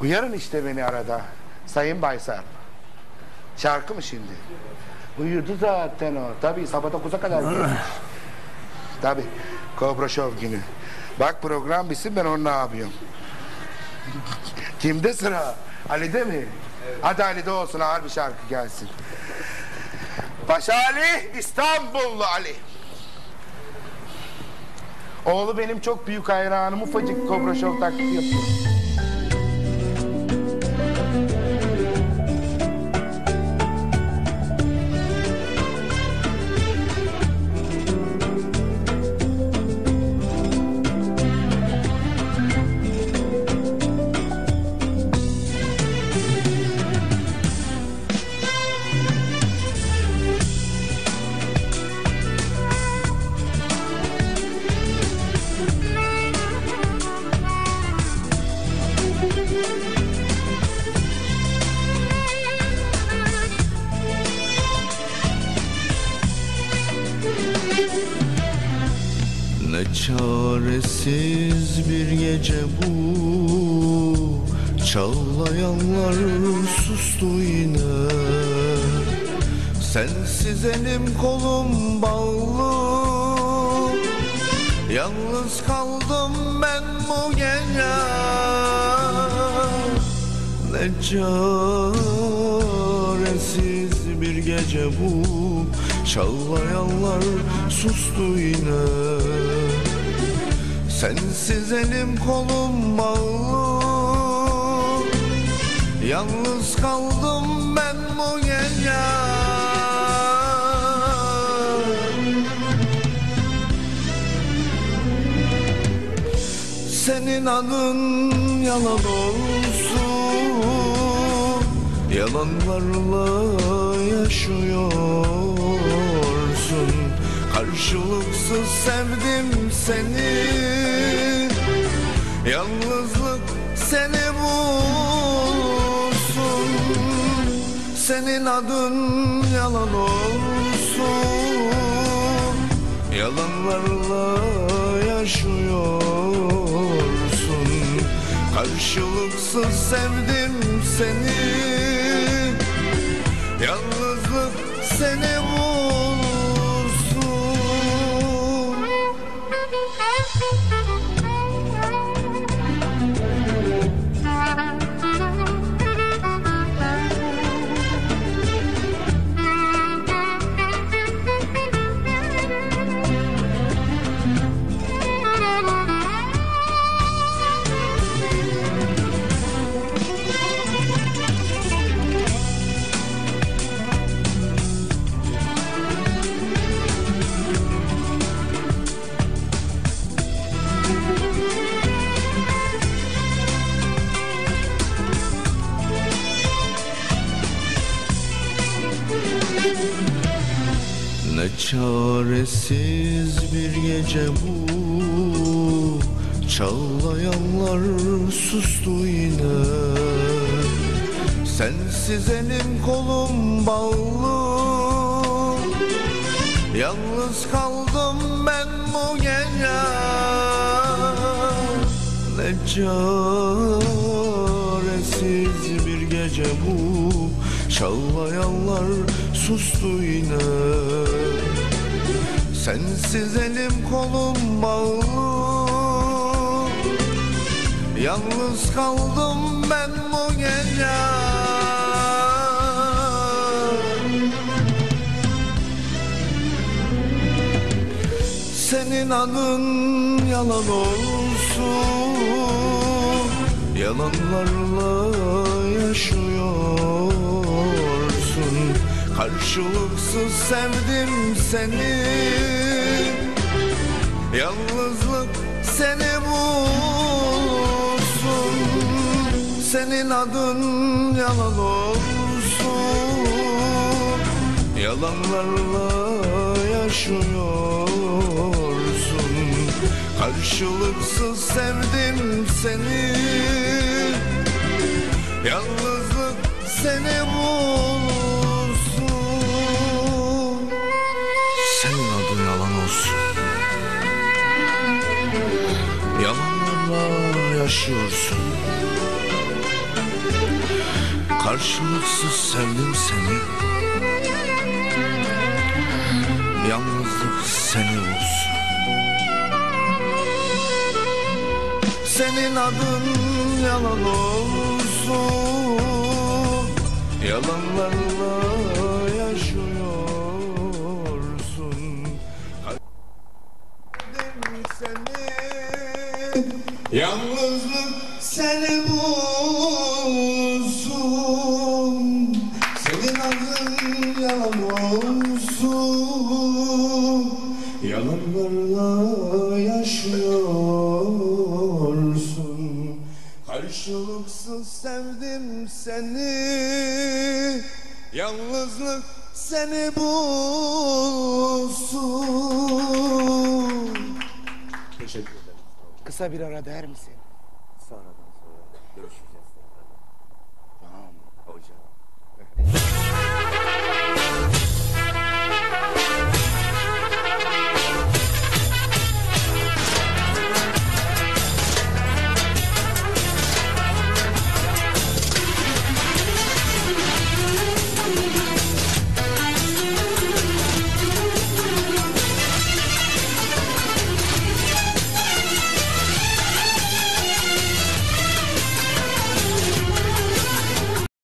Uyarın işte beni arada. Sayın Baysal. Şarkı mı şimdi? Uyudu zaten o. Tabii sabah 9'a kadar gelmiş. Tabii. Kobra Show günü. Bak program bitsin ben onu ne yapıyorum. Kimde sıra? Ali'de mi? Hadi Ali'de olsun ağır bir şarkı gelsin. Paşa Ali, İstanbullu Ali. Oğlu benim çok büyük hayranım. Ufacık Kobra Show taklidi yapıyor. Çaresiz bir gece bu. Çağlayanlar sustu yine. Sensiz elim kolum bağlı. Yalnız kaldım ben bu gece. Ne çaresiz bir gece bu. Çağlayanlar sustu yine Sensiz elim kolum bağlı. Yalnız kaldım ben bu gece. Senin adın yalan olsun. Yalanlarla yaşıyorsun Karşılıksız sevdim seni. Yalnızlık seni bulsun. Senin adın yalan olsun. Yalanlarla yaşıyorsun. Karşılıksız sevdim seni. Yalnızlık seni çaresiz bir gece bu. Çağlayanlar sustu yine. Sensiz elim kolum bağlı. Yalnız kaldım ben bu gece. Ne çaresiz bir gece bu. Çağlayanlar sustu yine. Sensiz elim kolum bağlı. Yalnız kaldım ben bu gece. Senin adın yalan olsun. Yalanlarla yaşıyorsun Karşılıksız sevdim seni. Yalnızlık seni bulsun. Senin adın yalan olsun. Yalanlarla yaşıyorsun. Karşılıksız sevdim seni. Yalnızlık seni Yalanlarla yaşıyorsun. Karşılıksız sevdim seni. Yalnızlık seni olsun. Senin adın yalan olsun. Yalanlarla Yalnızlık seni bulsun. Senin adın yalan olsun. Yalanlarla yaşıyorsun. Karşılıksız sevdim seni. Yalnızlık seni bulsun Kısa bir ara der misin? Kısa aradan sonra görüşürüz.